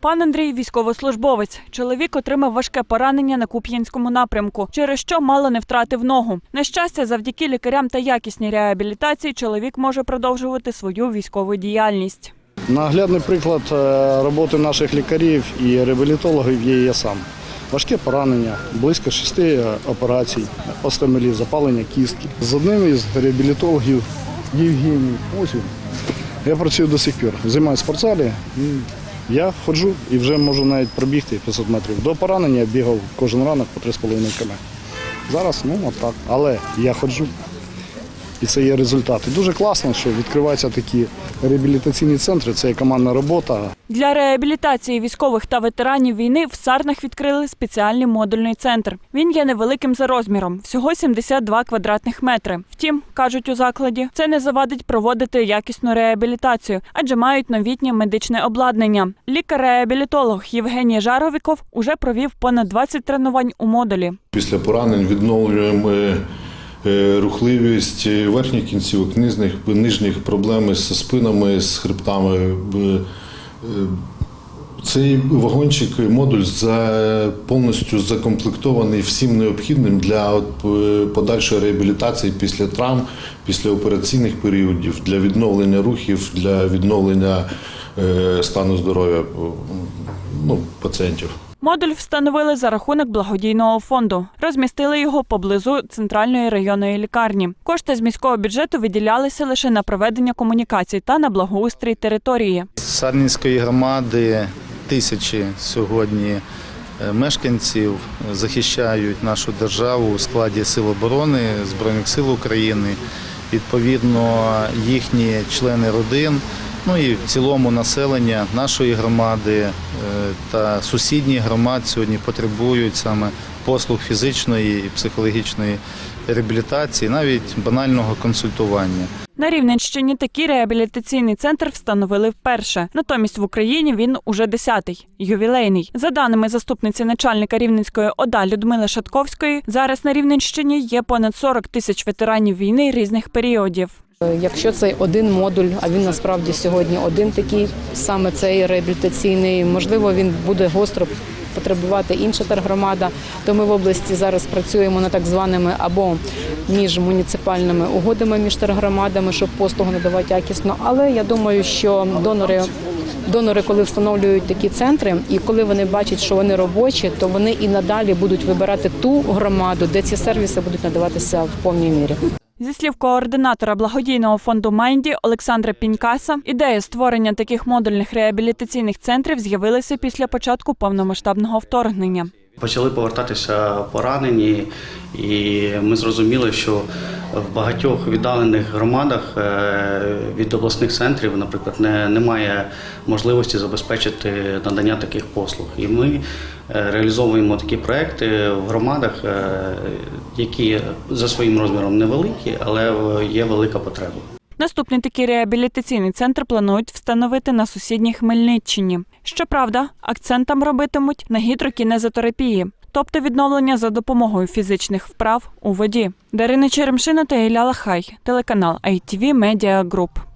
Пан Андрій військовослужбовець. Чоловік отримав важке поранення на Куп'янському напрямку, через що мало не втратив ногу. На щастя, завдяки лікарям та якісній реабілітації чоловік може продовжувати свою військову діяльність. Наглядний приклад е, роботи наших лікарів і реабілітологів є я сам. Важке поранення, близько шести е, операцій, остемелі, запалення кістки. З одним із реабілітологів Євгеній, ось він. Я працюю до сих пір. Займаюся в спортзалі. Я ходжу і вже можу навіть пробігти 500 метрів. До поранення бігав кожен ранок по 3,5 км. Зараз, ну отак. Але я ходжу. І це є результат. І дуже класно, що відкриваються такі реабілітаційні центри. Це є командна робота. Для реабілітації військових та ветеранів війни в Сарнах відкрили спеціальний модульний центр. Він є невеликим за розміром, всього 72 квадратних метри. Втім, кажуть у закладі, це не завадить проводити якісну реабілітацію, адже мають новітнє медичне обладнання. Лікар-реабілітолог Євгеній Жаровіков уже провів понад 20 тренувань у модулі. Після поранень відновлюємо рухливість верхніх кінцівок, нижніх, нижніх проблеми з спинами, з хребтами. Е, е, Цей вагончик, модуль за, повністю закомплектований всім необхідним для е, подальшої реабілітації після травм, після операційних періодів, для відновлення рухів, для відновлення е, стану здоров'я е, ну, пацієнтів. Модуль встановили за рахунок благодійного фонду. Розмістили його поблизу центральної районної лікарні. Кошти з міського бюджету виділялися лише на проведення комунікацій та на благоустрій території. З Сарненської громади тисячі сьогодні е, мешканців захищають нашу державу у складі Сил оборони Збройних сил України. Відповідно, їхні члени родин, ну і в цілому населення нашої громади е, та сусідніх громад сьогодні потребують саме послуг фізичної і психологічної реабілітації, навіть банального консультування. На Рівненщині такий реабілітаційний центр встановили вперше. Натомість в Україні він уже десятий, ювілейний. За даними заступниці начальника Рівненської ОДА Людмили Шатковської, зараз на Рівненщині є понад 40 тисяч ветеранів війни різних періодів. Якщо цей один модуль, а він насправді сьогодні один такий, саме цей реабілітаційний, можливо, він буде гостро потребувати інша тергромада, то ми в області зараз працюємо над так званими або міжмуніципальними угодами між тергромадами, щоб послугу надавати якісно. Але я думаю, що донори. Донори, коли встановлюють такі центри, і коли вони бачать, що вони робочі, то вони і надалі будуть вибирати ту громаду, де ці сервіси будуть надаватися в повній мірі. Зі слів координатора благодійного фонду Майнді Олександра Пінькаса, ідея створення таких модульних реабілітаційних центрів з'явилася після початку повномасштабного вторгнення. Почали повертатися поранені, і ми зрозуміли, що в багатьох віддалених громадах е, від обласних центрів, наприклад, не, немає можливості забезпечити надання таких послуг. І ми е, реалізовуємо такі проекти в громадах, е, які за своїм розміром невеликі, але є велика потреба. Наступний такий реабілітаційний центр планують встановити на сусідній Хмельниччині. Щоправда, акцент там робитимуть на гідрокінезотерапії, тобто відновлення за допомогою фізичних вправ у воді. Дарина Черемшина та Ілля Лахай, телеканал ITV Media Group.